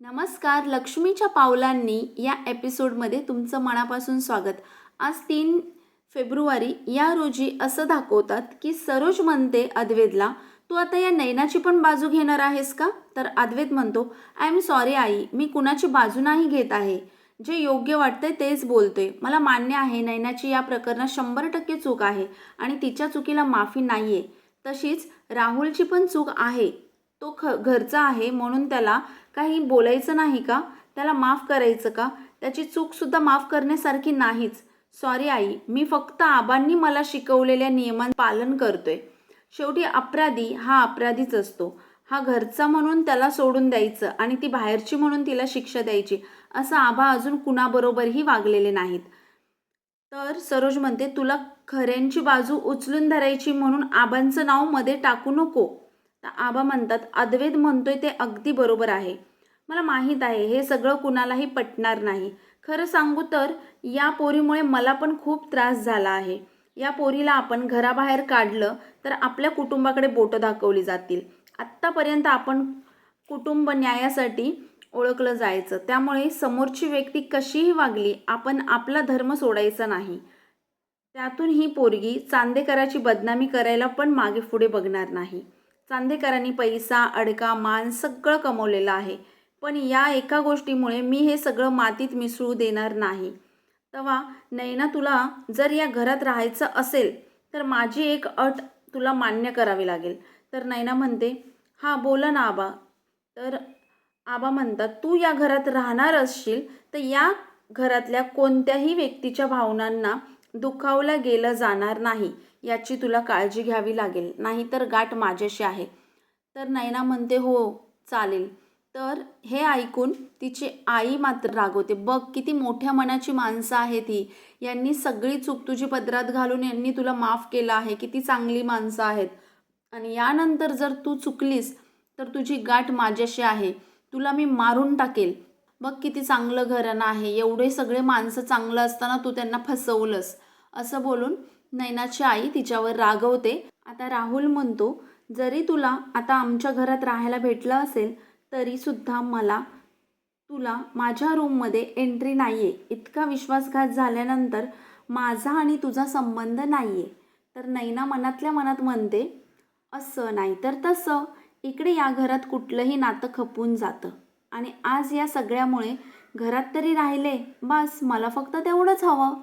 नमस्कार लक्ष्मीच्या पावलांनी या एपिसोडमध्ये तुमचं मनापासून स्वागत. आज तीन फेब्रुवारी या रोजी असं दाखवतात की सरोज म्हणते अद्वेदला तू आता या नैनाची पण बाजू घेणार आहेस का? तर अद्वैत म्हणतो आय एम सॉरी आई मी कुणाची बाजू नाही घेत आहे. जे योग्य वाटतंय तेच बोलतोय. मला मान्य आहे नैनाची या प्रकरणात शंभर टक्के चूक आहे आणि तिच्या चुकीला माफी नाही आहे तशीच राहुलची पण चूक आहे. तो ख घरचा आहे म्हणून त्याला काही बोलायचं नाही का? त्याला माफ करायचं का? त्याची चूकसुद्धा माफ करण्यासारखी नाहीच. सॉरी आई मी फक्त आबांनी मला शिकवलेल्या नियमांचं पालन करतोय. शेवटी अपराधी हा अपराधीच असतो. हा घरचा म्हणून त्याला सोडून द्यायचं आणि ती बाहेरची म्हणून तिला शिक्षा द्यायची असं आबा अजून कुणाबरोबरही वागलेले नाहीत. तर सरोज म्हणते तुला खऱ्यांची बाजू उचलून धरायची म्हणून आबांचं नावमध्ये टाकू नको. तर आबा म्हणतात अद्वैत म्हणतोय ते अगदी बरोबर आहे. मला माहीत आहे हे सगळं कुणालाही पटणार नाही. खरं सांगू तर या पोरीमुळे मला पण खूप त्रास झाला आहे. या पोरीला आपण घराबाहेर काढलं तर आपल्या कुटुंबाकडे बोटं दाखवली जातील. आत्तापर्यंत आपण कुटुंब न्यायासाठी ओळखलं जायचं. त्यामुळे समोरची व्यक्ती कशीही वागली आपण आपला धर्म सोडायचा नाही. त्यातून ही पोरगी चांदेकराची बदनामी करायला पण मागे पुढे बघणार नाही. चांदेकरांनी पैसा अडका मान सगळं कमवलेलं आहे. पण या एका गोष्टीमुळे मी हे सगळं मातीत मिसळू देणार नाही. तेव्हा नैना तुला जर या घरात राहायचं असेल तर माझी एक अट तुला मान्य करावी लागेल. तर नैना म्हणते हां बोला ना आबा. तर आबा म्हणतात तू या घरात राहणार असशील तर या घरातल्या कोणत्याही व्यक्तीच्या भावनांना दुखावलं गेलं जाणार नाही. याची तुला काळजी घ्यावी लागेल. नाहीतर गाठ माझ्याशी आहे. तर नैना म्हणते हो चालेल. तर हे ऐकून तिची आई मात्र रागवते. बघ किती मोठ्या मनाची माणसं आहेत ही यांनी सगळी चूक तुझी पदरात घालून यांनी तुला माफ केलं आहे. किती चांगली माणसं आहेत. आणि यानंतर जर तू चुकलीस तर तुझी गाठ माझ्याशी आहे. तुला मी मारून टाकेल. बघ किती चांगलं घराणं आहे. एवढे सगळे माणसं चांगलं असताना तू त्यांना फसवलंस. असं बोलून नैनाची आई तिच्यावर रागवते. आता राहुल म्हणतो जरी तुला आता आमच्या घरात राहायला भेटलं असेल तरीसुद्धा मला तुला माझ्या रूममध्ये एंट्री नाही आहे इतका विश्वासघात झाल्यानंतर माझा आणि तुझा संबंध नाही आहे तर नैना मनातल्या मनात म्हणते असं नाही तर तसं. इकडे या घरात कुठलंही नातं खपून जातं. आणि आज या सगळ्यामुळे घरात तरी राहिले. बस मला फक्त तेवढंच हवं.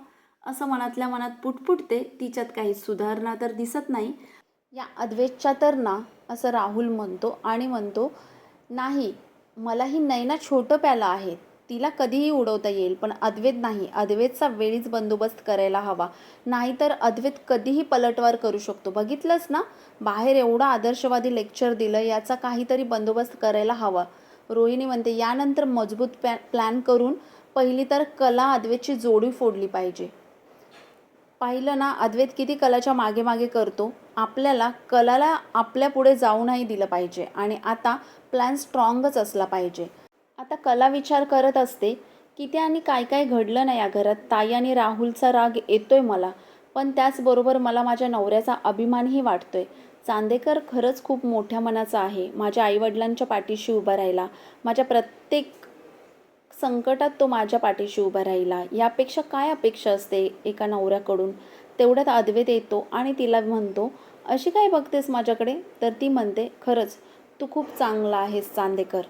असं मनातल्या मनात पुटपुटते तिच्यात काही सुधारणा तर दिसत नाही. या अद्वैतच्या तर ना असं राहुल म्हणतो आणि म्हणतो नाही मला ही नैना छोटं प्याला आहे. तिला कधीही उडवता येईल पण अद्वैत नाही. अद्वैतचा वेळीच बंदोबस्त करायला हवा. नाहीतर अद्वैत कधीही पलटवार करू शकतो. बघितलंच ना? बाहेर एवढं आदर्शवादी लेक्चर दिलं याचा काहीतरी बंदोबस्त करायला हवा. रोहिणी म्हणते यानंतर मजबूत प्लॅ प्लॅन करून पहिली तर कला अद्वैतची जोडी फोडली पाहिजे. पाहिलं ना अद्वैत किती कलाच्या मागे मागे करतो. आपल्याला कलाला आपल्या पुढे जाऊ नाही दिलं पाहिजे आणि आता प्लॅन स्ट्रॉंगच असला पाहिजे. आता कला विचार करत असते की ते आणि काय काय घडलं ना या घरात? ताई आणि राहुलचा राग येतोय मला पण त्याचबरोबर मला माझ्या नवऱ्याचा अभिमानही वाटतोय. चांदेकर खरंच खूप मोठ्या मनाचा आहे. माझ्या आईवडिलांच्या पाठीशी उभा राहिला. माझ्या प्रत्येक संकटात तो माझ्या पाठीशी उभा राहिला. यापेक्षा काय अपेक्षा असते एका नवऱ्याकडून? तेवढ्यात अद्वैत येतो आणि तिला म्हणतो अशी काय बघतेस माझ्याकडे? तर ती म्हणते खरंच तू खूप चांगला आहेस चांदेकर.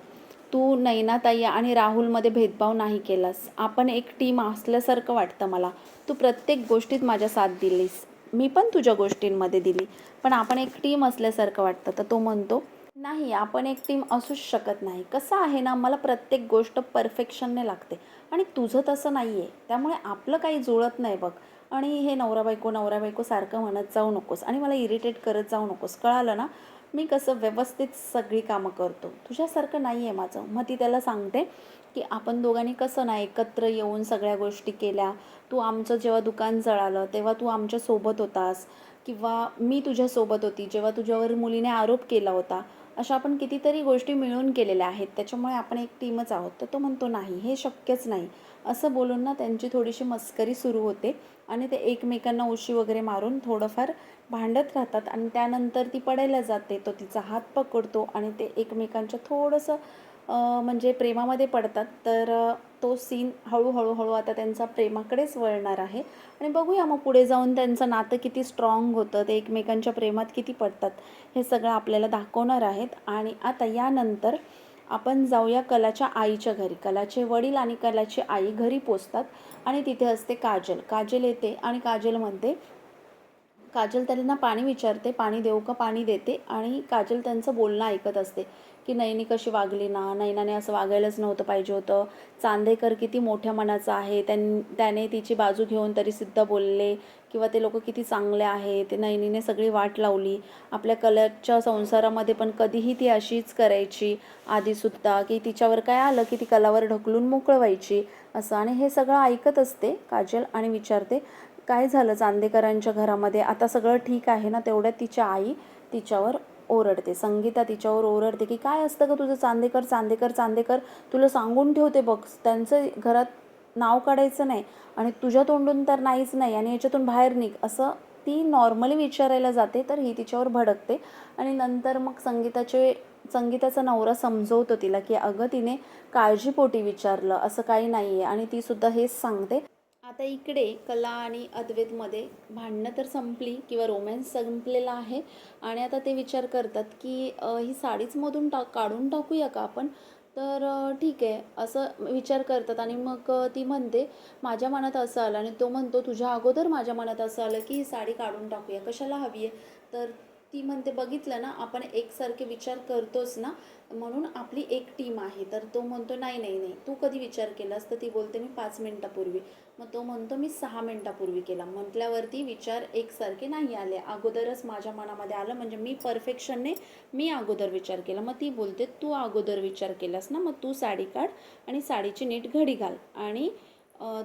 तू नैनाताई आणि राहुलमध्ये भेदभाव नाही केलास. आपण एक टीम असल्यासारखं वाटतं मला. तू प्रत्येक गोष्टीत माझ्या साथ दिलीस. मी पण तुझ्या गोष्टींमध्ये दिली. पण आपण एक टीम असल्यासारखं वाटतं. तर तो म्हणतो नाही आपण एक टीम असूच शकत नाही. कसं आहे ना मला प्रत्येक गोष्ट परफेक्शनने लागते. आणि तुझं तसं नाही आहे त्यामुळे आपलं काही जुळत नाही बघ. आणि हे नवरा बायको नवरा बायको सारखं म्हणत जाऊ नकोस. आणि मला इरिटेट करत जाऊ नकोस. कळालं ना? मी कसं व्यवस्थित सगळी कामं करतो. तुझ्यासारखं नाही आहे माझं. मग ती त्याला सांगते की आपण दोघांनी कसं नाही एकत्र येऊन सगळ्या गोष्टी केल्या. तू आमचं जेव्हा दुकान जळालं तेव्हा तू आमच्यासोबत होतास. किंवा मी तुझ्यासोबत होती. जेव्हा तुझ्यावर मुलीने आरोप केला होता. अशा आपण कितीतरी गोष्टी मिळून केलेल्या आहेत त्याच्यामुळे आपण एक टीमच आहोत. तर तो म्हणतो नाही हे शक्यच नाही. असं बोलून ना त्यांची थोडीशी मस्करी सुरू होते आणि ते एकमेकांना उशी वगैरे मारून थोडंफार भांडत राहतात आणि त्यानंतर ती पडायला जाते तो तिचा हात पकडतो आणि ते एकमेकांच्या थोडंसं म्हणजे प्रेमामध्ये पडतात तर तो सीन हळूहळू हळू आता त्यांचा प्रेमाकडेच वळणार आहे. आणि बघूया मग पुढे जाऊन त्यांचं नातं किती स्ट्रॉंग होतं ते एकमेकांच्या प्रेमात किती पडतात हे सगळं आपल्याला दाखवणार आहेत. आणि आता यानंतर आपण जाऊया कलाच्या आईच्या घरी. कलाचे वडील आणि कलाची आई घरी पोचतात आणि तिथे असते काजल. काजल येते आणि काजल म्हणते काजल त्यांना पाणी विचारते पाणी देऊ का पाणी देते आणि काजल त्यांचं बोलणं ऐकत असते. की नैनी कशी वागली ना? नैनाने असं वागायलाच नव्हतं पाहिजे होतं. चांदेकर किती मोठ्या मनाचा आहे. त्यां त्याने तिची बाजू घेऊन तरी सिद्ध बोलले किंवा ते लोक किती चांगले आहेत. ते नैनीने सगळी वाट लावली. आपल्या कलरच्या संसारामध्ये पण कधीही ती अशीच करायची. आधीसुद्धा की तिच्यावर काय आलं की ती कलावर ढकलून मोकळं व्हायची असं. आणि हे सगळं ऐकत असते काजल आणि विचारते काय झालं चांदेकरांच्या घरामध्ये? आता सगळं ठीक आहे ना? तेवढ्यात तिच्या आई तिच्यावर ओरडते. संगीता तिच्यावर ओरडते की काय असतं का तुझं? चांदेकर चांदेकर चांदेकर? तुला सांगून ठेवते बघ. त्यांचं घरात नाव काढायचं नाही आणि तुझ्या तोंडून तर नाहीच नाही आणि याच्यातून बाहेर निघ. असं ती नॉर्मली विचारायला जाते तर ही तिच्यावर भडकते. आणि नंतर मग संगीताचे संगीताचा नवरा समजवतो तिला की अगं तिने काळजीपोटी विचारलं. असं काही नाही आहे आणि ती सुद्धा हेच सांगते. आता इकडे कला आणि अद्वैतमध्ये भांडणं तर संपली किंवा रोमॅन्स संपलेला आहे. आणि आता ते विचार करतात की ही साडीच मधून टाक काढून टाकूया का आपण? तर ठीक आहे. असं विचार करतात आणि मग ती म्हणते माझ्या मनात असं आलं. आणि तो म्हणतो तुझ्या अगोदर माझ्या मनात असं आलं की ही साडी काढून टाकूया. कशाला हवी आहे? तर ती म्हणते बघितलं ना आपण एकसारखे विचार करतोच ना म्हणून आपली एक टीम आहे. तर तो म्हणतो नाही नाही नाही तू कधी विचार केलास? तर ती बोलते मी पाच मिनटापूर्वी. मग तो म्हणतो मी सहा मिनटापूर्वी केला. म्हटल्यावरती विचार एकसारखे नाही आले. अगोदरच माझ्या मनामध्ये आलं म्हणजे मी परफेक्शनने मी अगोदर विचार केला. मग ती बोलते तू अगोदर विचार केलास ना मग तू साडी काढ आणि साडीची नीट घडी घाल आणि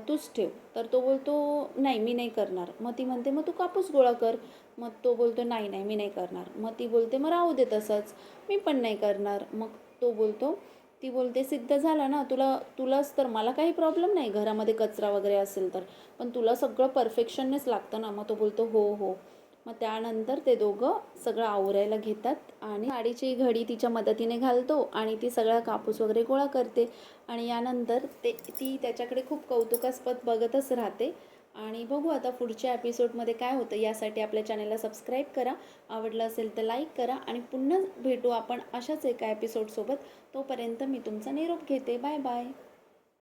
तूच ठेव. तर तो बोलतो नाही मी नाही करणार. मग ती म्हणते मग तू कापूस गोळा कर. मग तो बोलतो नाही नाही मी नाही करणार. मग ती बोलते मग राहू दे तसंच. मी पण नाही करणार. मग तो बोलतो ती बोलते सिद्ध झाला ना तुला तुलाच तर मला काही प्रॉब्लेम नाही घरामध्ये कचरा वगैरे असेल तर. पण तुला सगळं परफेक्शननेच लागतं ना. मग तो बोलतो हो हो. मग त्यानंतर ते दोघं सगळं आवरायला घेतात आणि साडीची घडी तिच्या मदतीने घालतो आणि ती सगळा कापूस वगैरे गोळा करते. आणि यानंतर ते ती त्याच्याकडे खूप कौतुकास्पद बघतच राहते. आणि बघू आता पुढच्या एपिसोडमध्ये काय होतं यासाठी आपल्या चॅनलला सबस्क्राईब करा. आवडलं असेल तर लाईक करा आणि पुन्हा भेटू आपण अशाच एका एपिसोडसोबत तोपर्यंत मी तुमचा निरोप घेते. Bye bye